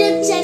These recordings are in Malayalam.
YouTube.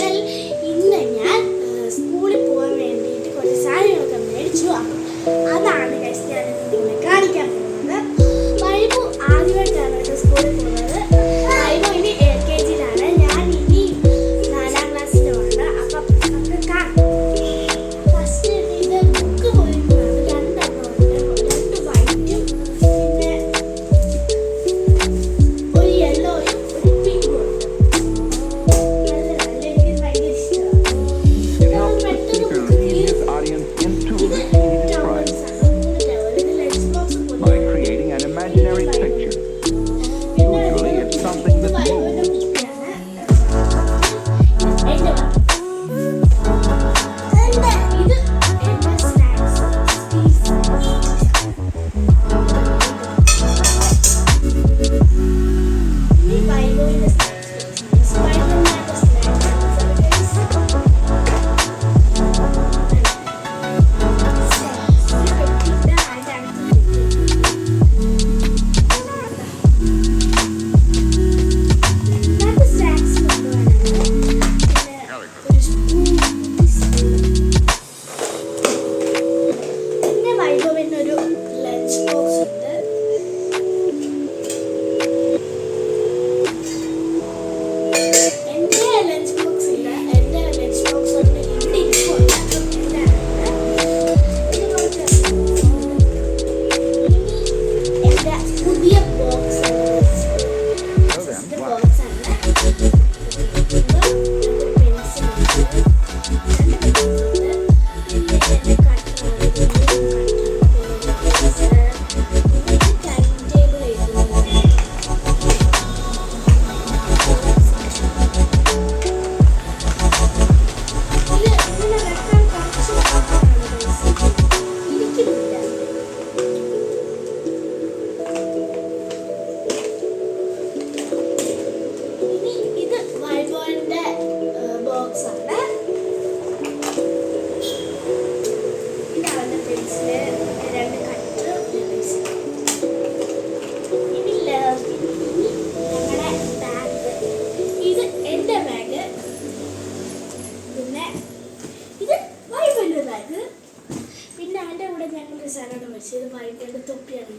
ഇവിടെ ഞാൻ ഒരു സാധനം മേടിച്ചത് ഇത് ബൈബിളിന്റെ തൊപ്പിയാണ്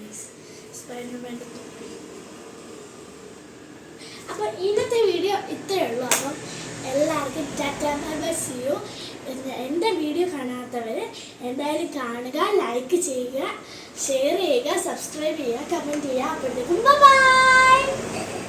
സ്പൈഡർമാന്റെ തൊപ്പി. അപ്പോൾ ഇന്നത്തെ വീഡിയോ ഇത്രയേ ഉള്ളൂ. അപ്പം എല്ലാവർക്കും ടാറ്റാസിയോ എന്റെ വീഡിയോ കാണാത്തവർ എന്തായാലും കാണുക ലൈക്ക് ചെയ്യുക ഷെയർ ചെയ്യുക സബ്സ്ക്രൈബ് ചെയ്യുക കമന്റ് ചെയ്യുക. അപ്പോഴത്തേക്കും ബൈ